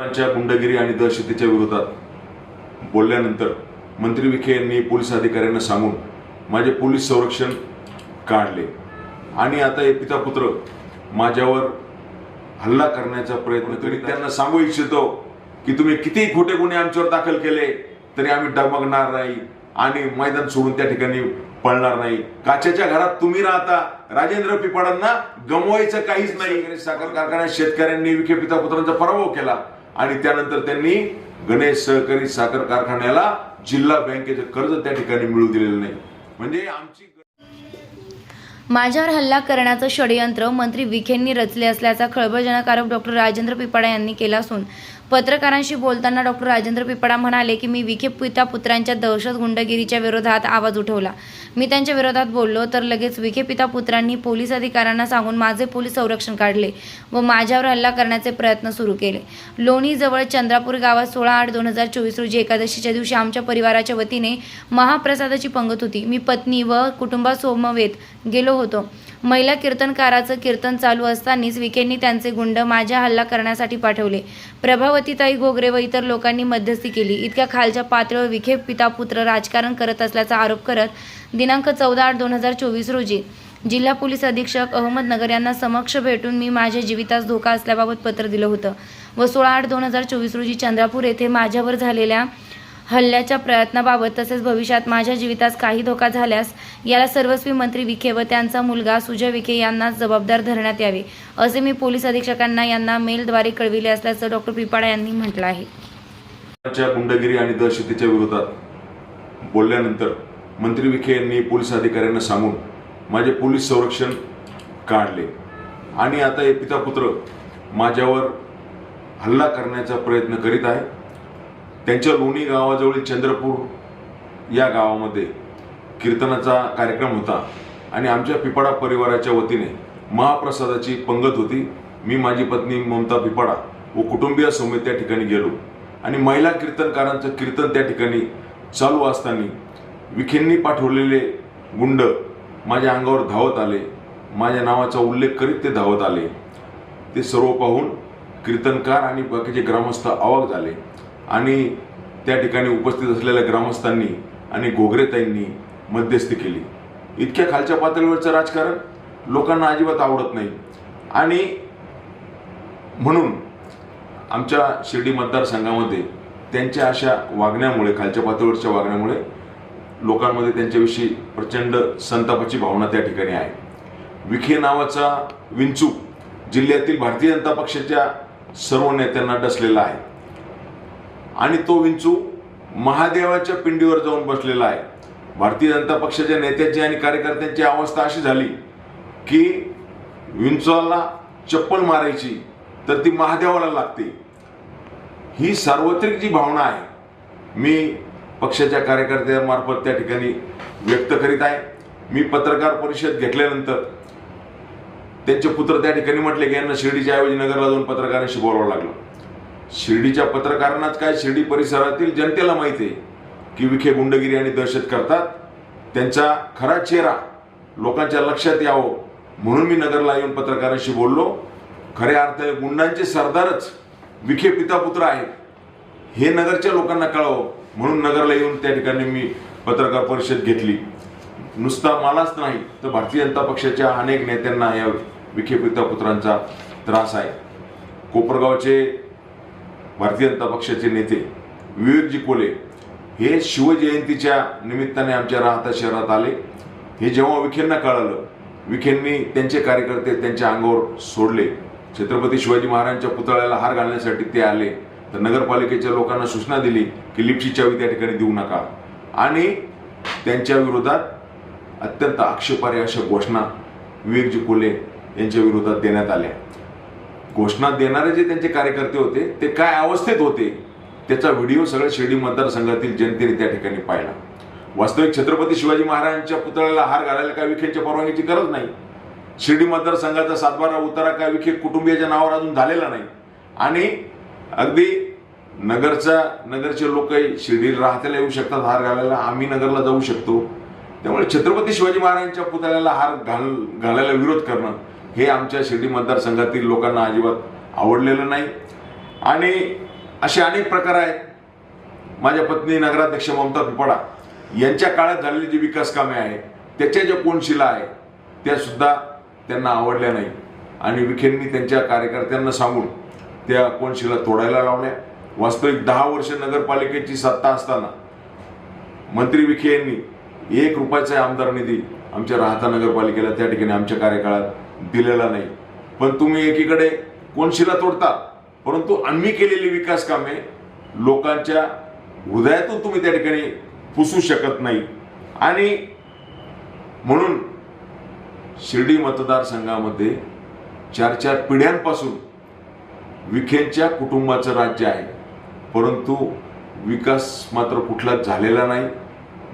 गुंडगिरी आणि दहशतीच्या विरोधात बोलल्यानंतर मंत्री विखे यांनी पोलीस अधिकाऱ्यांना सांगून माझे पोलीस संरक्षण काढले. आणि आता हे पिता पुत्र माझ्यावर हल्ला करण्याचा प्रयत्न करीत त्यांना सांगू इच्छितो की तुम्ही किती खोटे गुन्हे आमच्यावर दाखल केले तरी आम्ही डगमगणार नाही आणि मैदान सोडून त्या ठिकाणी पळणार नाही. काचेच्या घरात तुम्ही राहता. राजेंद्र पिपाडांना गमवायचं काहीच नाही. साखर कारखान्यात शेतकऱ्यांनी विखे पिता पुत्रांचा पराभव केला. आणि त्यानंतर त्यांनी गणेश सहकारी साखर कारखान्याला जिल्हा बँकेचं कर्ज त्या ठिकाणी मिळू दिलेलं नाही. म्हणजे आमची माझ्यावर हल्ला करण्याचं षडयंत्र मंत्री विखेंनी रचले असल्याचा खळबळजनक आरोप डॉक्टर राजेंद्र पिपाडा यांनी केला असून पत्रकारांशी बोलताना डॉक्टर राजेंद्र पिपाडा म्हणाले की मी विखे पिता पुत्रांच्या दहशत गुंडगिरीच्या विरोधात आवाज उठवला. मी त्यांच्या विरोधात बोललो तर लगेच विखे पिता पुत्रांनी पोलीस अधिकाऱ्यांना सांगून माझे पोलीस संरक्षण काढले व माझ्यावर हल्ला करण्याचे प्रयत्न सुरू केले. लोणीजवळ चंद्रापूर गावात सोळा आठ दोन हजार चोवीस रोजी एकादशीच्या दिवशी आमच्या परिवाराच्या वतीने महाप्रसादाची पंगत होती. मी पत्नी व कुटुंबासमवेत गेलो होतो. महिला कीर्तनकाराचं कीर्तन चालू असतानाच विकेंनी त्यांचे गुंड माझ्या हल्ला करण्यासाठी पाठवले. प्रभावतीताई घोगरे व इतर लोकांनी मध्यस्थी केली. इतक्या खालच्या पातळीवर विखे पिता पुत्र राजकारण करत असल्याचा आरोप करत दिनांक चौदा आठ दोन हजार चोवीस रोजी जिल्हा पोलीस अधीक्षक अहमदनगर यांना समक्ष भेटून मी माझ्या जीवितास धोका असल्याबाबत पत्र दिलं होतं व सोळा आठ दोन हजार चोवीस रोजी चंद्रापूर येथे माझ्यावर झालेल्या हल्ल्याच्या प्रयत्नाबाबत तसेच भविष्यात माझ्या जीवितास काही धोका झाल्यास याला सर्वस्वी मंत्री विखे व त्यांचा मुलगा सुजय विखे यांना जबाबदार धरण्यात यावे असे मी पोलीस अधीक्षकांना यांना मेलद्वारे कळविले असल्याचं डॉक्टर पिपाडा यांनी म्हटलं आहे. गुंडगिरी आणि दहशतीच्या विरोधात बोलल्यानंतर मंत्री विखे यांनी पोलीस अधिकाऱ्यांना सांगून माझे पोलीस संरक्षण काढले. आणि आता हे पिता पुत्र माझ्यावर हल्ला करण्याचा प्रयत्न करीत आहे. त्यांच्या लोणी गावाजवळील चंद्रपूर या गावामध्ये कीर्तनाचा कार्यक्रम होता. आणि आमच्या पिपाडा परिवाराच्या वतीने महाप्रसादाची पंगत होती. मी माझी पत्नी ममता पिपाडा व कुटुंबीयासमेत त्या ठिकाणी गेलो. आणि महिला कीर्तनकारांचं कीर्तन त्या ठिकाणी चालू असताना विखेंनी पाठवलेले गुंड माझ्या अंगावर धावत आले. माझ्या नावाचा उल्लेख करीत ते धावत आले. ते सर्व पाहून कीर्तनकार आणि बाकीचे ग्रामस्थ आवाक झाले. आणि त्या ठिकाणी उपस्थित असलेल्या ग्रामस्थांनी आणि गोगरेताईंनी मध्यस्थी केली. इतक्या खालच्या पातळीवरचं राजकारण लोकांना अजिबात आवडत नाही. आणि म्हणून आमच्या शिर्डी मतदारसंघामध्ये त्यांच्या अशा वागण्यामुळे खालच्या पातळीवरच्या वागण्यामुळे लोकांमध्ये त्यांच्याविषयी प्रचंड संतापाची भावना त्या ठिकाणी आहे. विखे नावाचा विंचू जिल्ह्यातील भारतीय जनता पक्षाच्या सर्व नेत्यांना डसलेला आहे. आणि तो विंचू महादेवाच्या पिंडीवर जाऊन बसलेला आहे. भारतीय जनता पक्षाच्या नेत्याची आणि कार्यकर्त्यांची अवस्था अशी झाली की विंचूला चप्पल मारायची तर ती महादेवाला लागते. ही सार्वत्रिक जी भावना आहे मी पक्षाच्या कार्यकर्त्यांमार्फत त्या ठिकाणी व्यक्त करीत आहे. मी पत्रकार परिषद घेतल्यानंतर त्यांचे पुत्र त्या ठिकाणी म्हटले की यांना शिर्डीच्या ऐवजी नगरला जाऊन पत्रकारांशी बोलावं लागलं. शिर्डीच्या पत्रकारांनाच काय शिर्डी परिसरातील जनतेला माहिती आहे? की विखे गुंडगिरी आणि दहशत करतात? त्यांचा खरा चेहरा लोकांच्या लक्षात यावं. म्हणून मी नगरला येऊन पत्रकारांशी बोललो. खऱ्या अर्थाने गुंडांचे सरदारच विखे पिता पुत्र आहेत. हे नगरच्या लोकांना कळावं. म्हणून नगरला येऊन त्या ठिकाणी मी पत्रकार परिषद घेतली. नुसता मलाच नाही तर भारतीय जनता पक्षाच्या अनेक नेत्यांना या विखे पिता पुत्रांचा त्रास आहे. कोपरगावचे भारतीय जनता पक्षाचे नेते विवेकजी कोले हे शिवजयंतीच्या निमित्ताने आमच्या राहता शहरात आले. हे जेव्हा विखेंना कळालं विखेंनी त्यांचे कार्यकर्ते त्यांच्या अंगावर सोडले. छत्रपती शिवाजी महाराजांच्या पुतळ्याला हार घालण्यासाठी ते आले. तर नगरपालिकेच्या लोकांना सूचना दिली की लिपची चावी त्या ठिकाणी देऊ नका. आणि त्यांच्या विरोधात अत्यंत आक्षेपार्ह अशा घोषणा विवेकजी कोले यांच्या विरोधात देण्यात आल्या. घोषणा देणारे जे त्यांचे कार्यकर्ते होते ते काय अवस्थेत होते त्याचा व्हिडिओ सगळ्या शिर्डी मतदारसंघातील जनतेने त्या ठिकाणी पाहिला. वास्तविक छत्रपती शिवाजी महाराजांच्या पुतळ्याला हार घालायला काय विखेच्या परवानगीची गरज नाही. शिर्डी मतदारसंघाचा सातबारा उतारा काय विखे कुटुंबियाच्या नावावर अजून झालेला नाही. आणि अगदी नगरचा नगरचे लोकही शिर्डीला राहत्याला येऊ शकतात हार घालायला. आम्ही नगरला जाऊ शकतो. त्यामुळे छत्रपती शिवाजी महाराजांच्या पुतळ्याला हार घाल घालायला विरोध करणं हे आमच्या शिर्डी मतदारसंघातील लोकांना अजिबात आवडलेलं नाही. आणि असे अनेक प्रकार आहेत. माझ्या पत्नी नगराध्यक्ष ममता पिपाडा यांच्या काळात झालेली जी विकास कामे आहेत त्याच्या ज्या कोणशिला आहे त्या सुद्धा त्यांना आवडल्या नाही. आणि विखेंनी त्यांच्या कार्यकर्त्यांना सांगून त्या कोणशिला तोडायला लावल्या. वास्तविक दहा वर्ष नगरपालिकेची सत्ता असताना मंत्री विखे यांनी एक रुपयाचा आमदार निधी आमच्या राहता नगरपालिकेला त्या ठिकाणी आमच्या कार्यकाळात दिलेला नाही. पण तुम्ही एकीकडे कोणशिला तोडता परंतु आम्ही केलेली विकास कामे लोकांच्या हृदयातून तुम्ही त्या ठिकाणी पुसू शकत नाही. आणि म्हणून शिर्डी मतदारसंघामध्ये चार चार पिढ्यांपासून विखेंच्या कुटुंबाचं राज्य आहे. परंतु विकास मात्र कुठलाच झालेला नाही.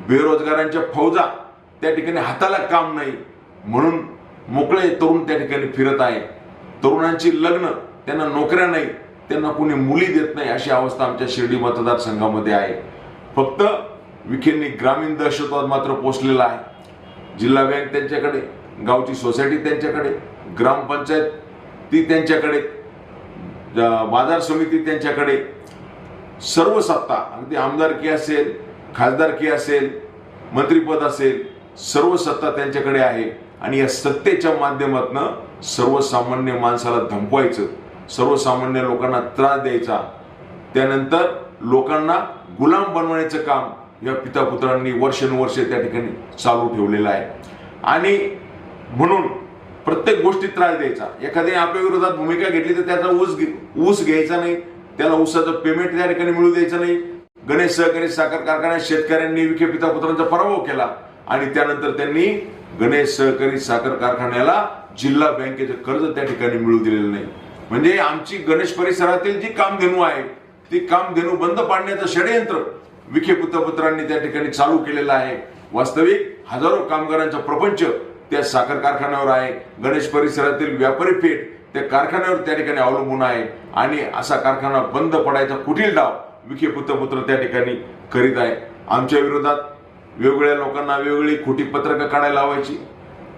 बेरोजगारांच्या फौजा त्या ठिकाणी हाताला काम नाही. म्हणून मोकळे तरुण त्या ठिकाणी फिरत आहे. तरुणांची लग्न त्यांना नोकऱ्या नाही त्यांना कोणी मुली देत नाही अशी अवस्था आमच्या शिर्डी मतदारसंघामध्ये आहे. फक्त विखेंनी ग्रामीण दहशतवाद मात्र पोचलेला आहे. जिल्हा बँक त्यांच्याकडे गावची सोसायटी त्यांच्याकडे ग्रामपंचायत ती त्यांच्याकडे बाजार समिती त्यांच्याकडे सर्व सत्ता अगदी आमदारकी असेल खासदारकी असेल मंत्रीपद असेल सर्व सत्ता त्यांच्याकडे आहे. आणि या सत्तेच्या माध्यमातनं सर्वसामान्य माणसाला धमकवायचं सर्वसामान्य लोकांना त्रास द्यायचा त्यानंतर लोकांना गुलाम बनवण्याचं काम या पिता पुत्रांनी वर्षानुवर्षे त्या ठिकाणी चालू ठेवलेलं आहे. आणि म्हणून प्रत्येक गोष्टीत त्रास द्यायचा. एखाद्याने आपल्या विरोधात भूमिका घेतली तर त्याचा ऊस घे- ऊस घ्यायचा नाही. त्याला ऊसाचं पेमेंट त्या ठिकाणी मिळू द्यायचं नाही. गणेश सहकारी साखर कारखान्यात शेतकऱ्यांनी विखे पिता पुत्रांचा पराभव केला आणि त्यानंतर त्यांनी गणेश सहकारी साखर कारखान्याला जिल्हा बँकेचं कर्ज त्या ठिकाणी मिळू दिलेलं नाही. म्हणजे आमची गणेश परिसरातील जी कामधेनू आहे ती कामधेनू बंद पाडण्याचं षडयंत्र विखे पुत्रपुत्रांनी त्या ठिकाणी चालू केलेलं आहे. वास्तविक हजारो कामगारांचा प्रपंच त्या साखर कारखान्यावर आहे. गणेश परिसरातील व्यापारी पेठ त्या कारखान्यावर त्या ठिकाणी अवलंबून आहे. आणि असा कारखाना बंद पडायचा कुठील डाव विखे पुत्रपुत्र त्या ठिकाणी करीत आहे. आमच्या विरोधात वेगवेगळ्या लोकांना वेगवेगळी खोटी पत्रकं काढायला लावायची.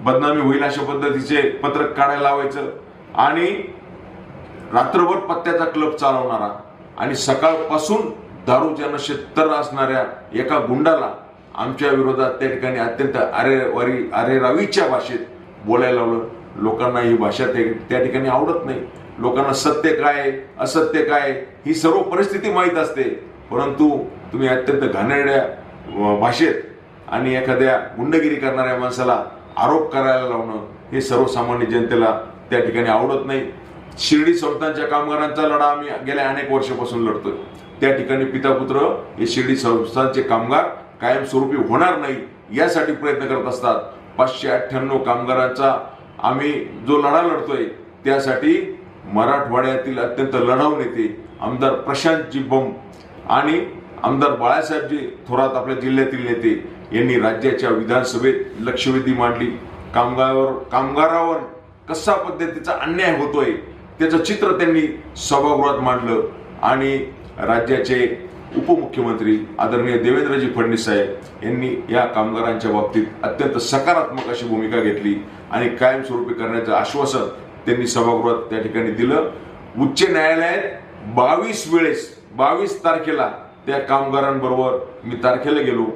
बदनामी होईल अशा पद्धतीचे पत्रक काढायला लावायचं. आणि रात्रभर पत्त्याचा क्लब चालवणारा आणि सकाळपासून दारूच्या नशेत असणाऱ्या एका गुंडाला आमच्या विरोधात त्या ठिकाणी अत्यंत अरेवारी अरेरावीच्या भाषेत बोलायला लावलं. लोकांना ही भाषा त्या त्या ठिकाणी आवडत नाही. लोकांना सत्य काय असत्य काय ही सर्व परिस्थिती माहीत असते. परंतु तुम्ही अत्यंत घाणेरड्या भाषेत आणि एखाद्या गुंडगिरी करणाऱ्या माणसाला आरोप करायला लावणं हे सर्वसामान्य जनतेला त्या ठिकाणी आवडत नाही. शिर्डी संस्थांच्या कामगारांचा लढा आम्ही गेल्या अनेक वर्षापासून लढतोय. त्या ठिकाणी पिता पुत्र हे शिर्डी संस्थांचे कामगार कायमस्वरूपी होणार नाही यासाठी प्रयत्न करत असतात. पाचशे अठ्ठ्याण्णव कामगारांचा आम्ही जो लढा लढतोय त्यासाठी मराठवाड्यातील अत्यंत लढाऊ नेते आमदार प्रशांतजी बम आणि आमदार बाळासाहेबजी थोरात आपल्या जिल्ह्यातील नेते यांनी राज्याच्या विधानसभेत लक्षवेधी मांडली. कामगारावर कामगारावर कसा पद्धतीचा अन्याय होतोय त्याचं चित्र त्यांनी सभागृहात मांडलं. आणि राज्याचे उपमुख्यमंत्री आदरणीय देवेंद्रजी फडणवीस साहेब यांनी या कामगारांच्या बाबतीत अत्यंत सकारात्मक अशी भूमिका घेतली आणि कायमस्वरूपी करण्याचं आश्वासन त्यांनी सभागृहात त्या ठिकाणी दिलं. उच्च न्यायालयात बावीस वेळेस बावीस तारखेला त्या कामगारांबरोबर मी तारखेला गेलो.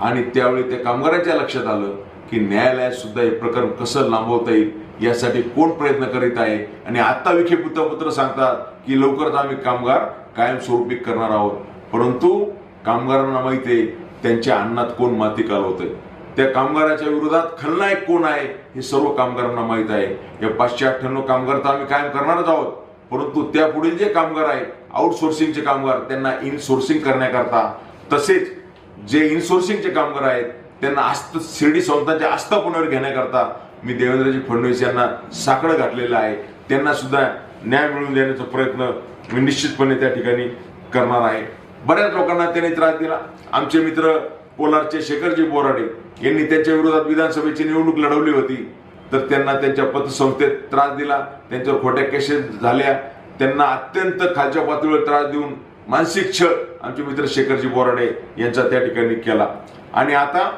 आणि त्यावेळी त्या कामगारांच्या लक्षात आलं की न्यायालयात सुद्धा हे प्रकरण कसं लांबवता येईल यासाठी कोण प्रयत्न करीत आहे? आणि आता विखे पुत्र सांगतात की लवकरच आम्ही कामगार कायमस्वरूपी करणार आहोत. परंतु कामगारांना माहिती आहे त्यांच्या अन्नात कोण माती कालवतंय? त्या कामगाराच्या विरोधात खलनायक कोण आहे हे सर्व कामगारांना माहीत आहे. या पाचशे अठ्ठ्याण्णव कामगार तर आम्ही कायम करणारच आहोत. परंतु त्या पुढील जे कामगार आहेत आउटसोर्सिंगचे कामगार त्यांना इनसोर्सिंग करण्याकरता तसेच जे इन्सोर्सिंगचे कामगार आहेत त्यांना आस्त शिर्डी संस्थांच्या आस्थापनेवर घेण्याकरता मी देवेंद्रजी फडणवीस यांना साकडं घातलेलं आहे. त्यांना सुद्धा न्याय मिळवून देण्याचा प्रयत्न मी निश्चितपणे त्या ठिकाणी करणार आहे. बऱ्याच लोकांना त्यांनी त्रास दिला. आमचे मित्र कोलारचे शेखरजी बोराडे यांनी त्यांच्या विरोधात विधानसभेची निवडणूक लढवली होती. तर त्यांना त्यांच्या पतसंस्थेत त्रास दिला. त्यांच्यावर खोट्या केसेस झाल्या. त्यांना अत्यंत खालच्या पातळीवर त्रास देऊन मानसिक छळ आमचे मित्र शेखरजी बोराडे यांचा त्या ठिकाणी केला. आणि आता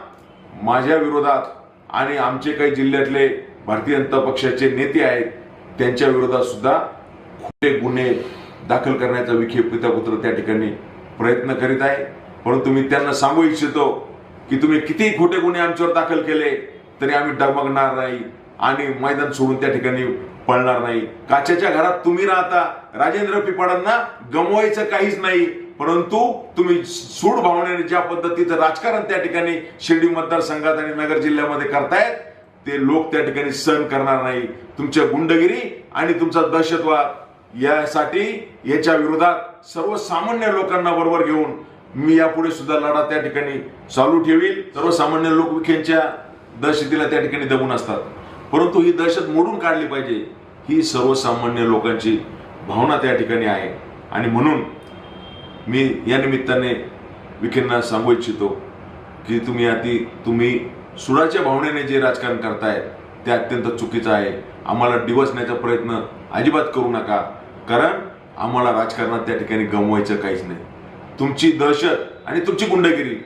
माझ्या विरोधात आणि आमचे काही जिल्ह्यातले भारतीय जनता पक्षाचे नेते आहेत त्यांच्या विरोधात सुद्धा खोटे गुन्हे दाखल करण्याचा विखे पितापुत्र त्या ठिकाणी प्रयत्न करीत आहे. परंतु मी त्यांना सांगू इच्छितो की तुम्ही कितीही खोटे गुन्हे आमच्यावर दाखल केले तरी आम्ही डगमगणार नाही आणि मैदान सोडून त्या ठिकाणी पळणार नाही. काचेच्या घरात तुम्ही राहता राजेंद्र पिपाडांना गमवायचं काहीच नाही. परंतु तुम्ही सूड भावनेने ज्या पद्धतीचं राजकारण त्या ठिकाणी शिर्डी मतदारसंघात आणि नगर जिल्ह्यामध्ये करतायत ते लोक त्या ठिकाणी सहन करणार नाही. तुमच्या गुंडगिरी आणि तुमचा दहशतवाद यासाठी याच्या विरोधात सर्वसामान्य लोकांना बरोबर घेऊन मी यापुढे सुद्धा लढा त्या ठिकाणी चालू ठेवील सर्वसामान्य लोक विखेंच्या दहशतीला त्या ठिकाणी दबून असतात. परंतु ही दहशत मोडून काढली पाहिजे. ही सर्वसामान्य लोकांची भावना त्या ठिकाणी आहे. आणि म्हणून मी या निमित्ताने विखेंना सांगू इच्छितो की तुम्ही अति तुम्ही सुडाच्या भावनेने जे राजकारण करताय ते अत्यंत चुकीचं आहे. आम्हाला डिवसण्याचा प्रयत्न अजिबात करू नका. कारण आम्हाला राजकारणात त्या ठिकाणी गमवायचं काहीच नाही. तुमची दहशत आणि तुमची गुंडगिरी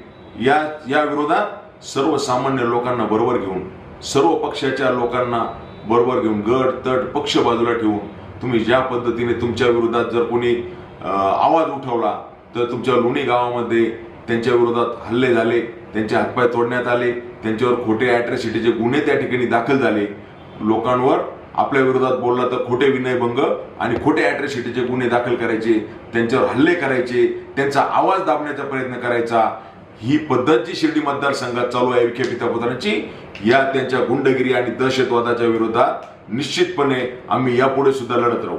या या विरोधात सर्वसामान्य लोकांना बरोबर घेऊन सर्व पक्षाच्या लोकांना बरोबर घेऊन गट तट पक्ष बाजूला ठेवून तुम्ही ज्या पद्धतीने तुमच्या विरोधात जर कोणी आवाज उठवला. तर तुमच्या लोणी गावामध्ये त्यांच्या विरोधात हल्ले झाले त्यांचे हातपाय तोडण्यात आले त्यांच्यावर खोटे अॅट्रॉसिटीचे गुन्हे त्या ठिकाणी दाखल झाले. लोकांवर आपल्या विरोधात बोलला तर खोटे विनयभंग आणि खोटे अॅट्रॉसिटीचे गुन्हे दाखल करायचे त्यांच्यावर हल्ले करायचे त्यांचा आवाज दाबण्याचा प्रयत्न करायचा. ही पद्धत जी शिर्डी मतदारसंघात चालू आहे विखे पितापुत्रांची या त्यांच्या गुंडगिरी आणि दहशतवादाच्या विरोधात निश्चितपणे आम्ही यापुढे सुद्धा लढत राहू.